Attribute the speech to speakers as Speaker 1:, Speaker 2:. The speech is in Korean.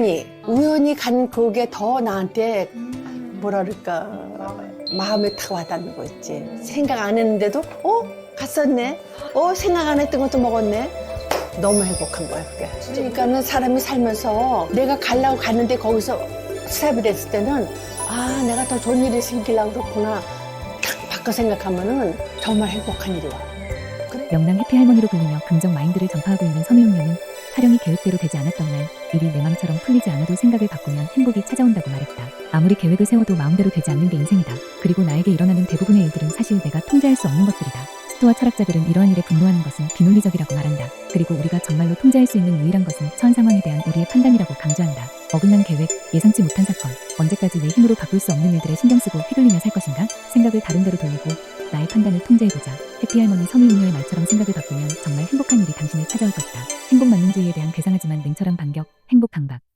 Speaker 1: 우연히 우연히 간 그게 더 나한테 뭐라 그럴까 마음에 탁 와닿는 거 있지. 생각 안 했는데도 어? 갔었네? 어? 생각 안 했던 것도 먹었네? 너무 행복한 거야 그게. 그러니까는 사람이 살면서 내가 가려고 갔는데 거기서 스탑이 됐을 때는 아 내가 더 좋은 일이 생기려고 그렇구나. 딱 바꿔 생각하면은 정말 행복한 일이 와.
Speaker 2: 명랑 해피 할머니로 불리며 긍정 마인드를 전파하고 있는 선우용녀는 촬영이 계획대로 되지 않았던 날 일이 내 맘처럼 풀리지 않아도 생각을 바꾸면 행복이 찾아온다고 말했다. 아무리 계획을 세워도 마음대로 되지 않는 게 인생이다. 그리고 나에게 일어나는 대부분의 일들은 사실 내가 통제할 수 없는 것들이다. 스토아 철학자들은 이러한 일에 분노하는 것은 비논리적이라고 말한다. 그리고 우리가 정말로 통제할 수 있는 유일한 것은 처한 상황에 대한 우리의 판단이라고 강조한다. 어긋난 계획, 예상치 못한 사건, 언제까지 내 힘으로 바꿀 수 없는 일들에 신경 쓰고 휘둘리며 살 것인가? 생각을 다른 데로 돌리고 나의 판단을 통제해보자. 해피할머니 선우용녀의 말처럼 생각을 바꾸면 정말 행복한 일이 당신을 찾아올 것이다. 행복 만능주의에 대한 괴상하지만 냉철한 반격, 행복 강박.